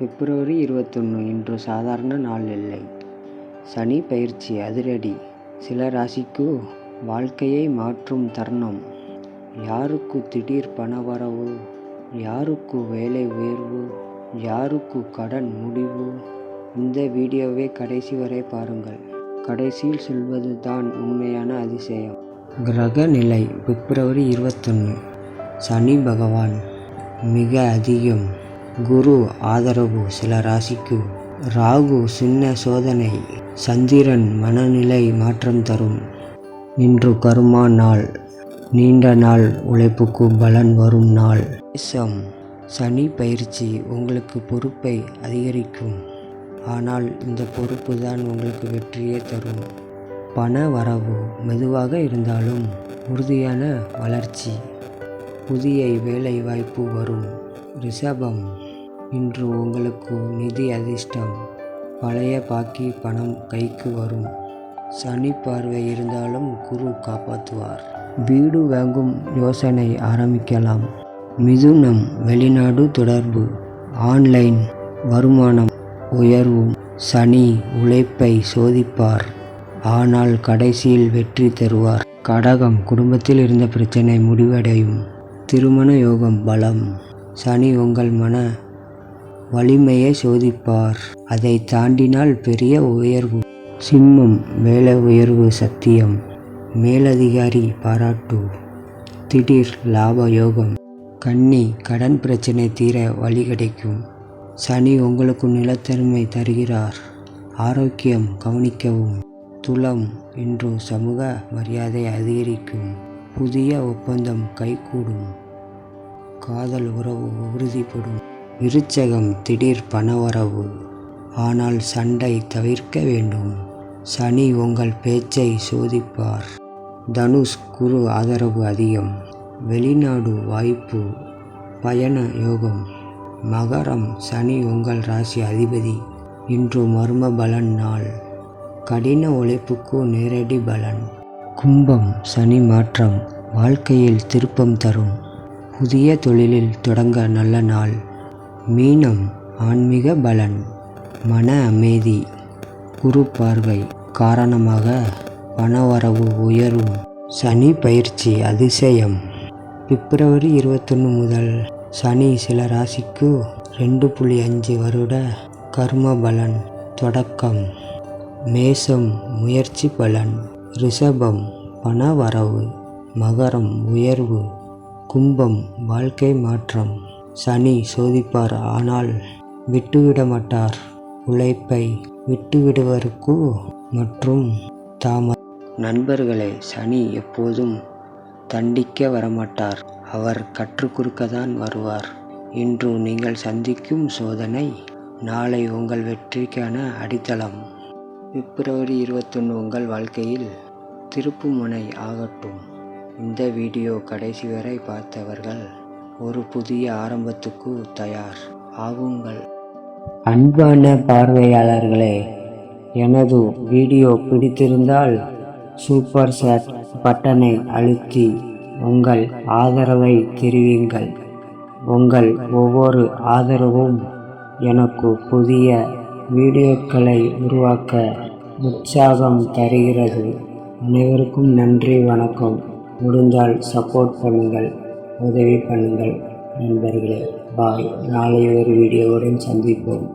பிப்ரவரி இருபத்தொன்று இன்று சாதாரண நாள் இல்லை. சனி பயிற்சி அதிரடி. சில ராசிக்கு வாழ்க்கையை மாற்றும் தருணம். யாருக்கு திடீர் பணவரவு யாருக்கு வேலை உயர்வு? யாருக்கு கடன் முடிவு? இந்த வீடியோவை கடைசி வரை பாருங்கள். கடைசியில் சொல்வது தான் உண்மையான அதிசயம். கிரக நிலை பிப்ரவரி இருபத்தொன்று சனி பகவான் மிக அதிகம். குரு ஆதரவு சில ராசிக்கு. ராகு சின்ன சோதனை சந்திரன் மனநிலை மாற்றம் தரும். இன்று கருமா நாள் நீண்ட நாள் உழைப்புக்கு பலன் வரும் நாள். மேஷம் சனி பயிற்சி உங்களுக்கு பொறுப்பை அதிகரிக்கும். ஆனால் இந்த பொறுப்பு தான் உங்களுக்கு வெற்றியே தரும். பண வரவு மெதுவாக இருந்தாலும் உறுதியான வளர்ச்சி புதிய வேலை வாய்ப்பு வரும். ரிஷபம் இன்று உங்களுக்கு நிதி அதிர்ஷ்டம். பழைய பாக்கி பணம் கைக்கு வரும். சனி பார்வை இருந்தாலும் குரு காப்பாற்றுவார். வீடு வாங்கும் யோசனை ஆரம்பிக்கலாம். மிதுனம் வெளிநாடு தொடர்பு. ஆன்லைன் வருமானம் உயர்வும் சனி உழைப்பை சோதிப்பார். ஆனால் கடைசியில் வெற்றி தருவார். கடகம் குடும்பத்தில் இருந்த பிரச்சனை முடிவடையும். திருமண யோகம் பலம். சனி உங்கள் மன வலிமையை சோதிப்பார். அதை தாண்டினால் பெரிய உயர்வு. சிம்மம் வேலை உயர்வு சத்தியம். மேலதிகாரி பாராட்டு. திடீர் லாப யோகம் கன்னி கடன் பிரச்சனை தீர வழி கிடைக்கும். சனி உங்களுக்கு நிலத்தன்மை தருகிறார். ஆரோக்கியம் கவனிக்கவும். துளம் இன்று சமூக மரியாதை அதிகரிக்கும். புதிய ஒப்பந்தம் கைகூடும். காதல் உறவு உறுதிப்படும். விருச்சகம் திடீர் பணவரவு. ஆனால் சண்டை தவிர்க்க வேண்டும். சனி உங்கள் பேச்சை சோதிப்பார். தனுஷ் குரு ஆதரவு அதிகம். வெளிநாடு வாய்ப்பு. பயண யோகம். மகரம் சனி உங்கள் ராசி அதிபதி. இன்று மர்ம பலன் நாள். கடின உழைப்புக்கு நேரடி பலன். கும்பம் சனி மாற்றம். வாழ்க்கையில் திருப்பம் தரும். புதிய தொழிலில் தொடங்க நல்ல நாள். மீனம் ஆன்மீக பலன். மன அமைதி குரு பார்வை காரணமாக பணவரவு உயரும். சனி பயிற்சி அதிசயம். பிப்ரவரி இருபத்தொன்று முதல் சனி சில ராசிக்கு ரெண்டு புள்ளி அஞ்சு வருட கர்ம பலன் தொடக்கம். மேசம் முயற்சி பலன் ரிஷபம் பணவரவு மகரம் உயர்வு கும்பம் வாழ்க்கை மாற்றம். சனி சோதிப்பார். ஆனால் விட்டுவிட மாட்டார் உழைப்பை விட்டுவிடுவருக்கு மற்றும் தாம நண்பர்களே சனி எப்போதும் தண்டிக்க வரமாட்டார். அவர் கற்றுக் கொடுக்கத்தான் வருவார். இன்று நீங்கள் சந்திக்கும் சோதனை நாளை உங்கள் வெற்றிக்கான அடித்தளம். பிப்ரவரி இருபத்தொன்று உங்கள் வாழ்க்கையில் திருப்புமுனை ஆகட்டும். இந்த வீடியோ கடைசி வரை பார்த்தவர்கள் ஒரு புதிய ஆரம்பத்துக்கு தயார். ஆகுங்கள். அன்பான பார்வையாளர்களே எனது வீடியோ பிடித்திருந்தால் சூப்பர் சாட் பட்டனை அழுத்தி உங்கள் ஆதரவை தெரிவிங்கள். உங்கள் ஒவ்வொரு ஆதரவும் எனக்கு புதிய வீடியோக்களை உருவாக்க உற்சாகம் தருகிறது. அனைவருக்கும் நன்றி வணக்கம். முடிந்தால் சப்போர்ட் பண்ணுங்கள். உதவி பண்ணுங்கள் நண்பர்களே. பாய். நாளை ஒரு வீடியோவுடன் சந்திப்போம்.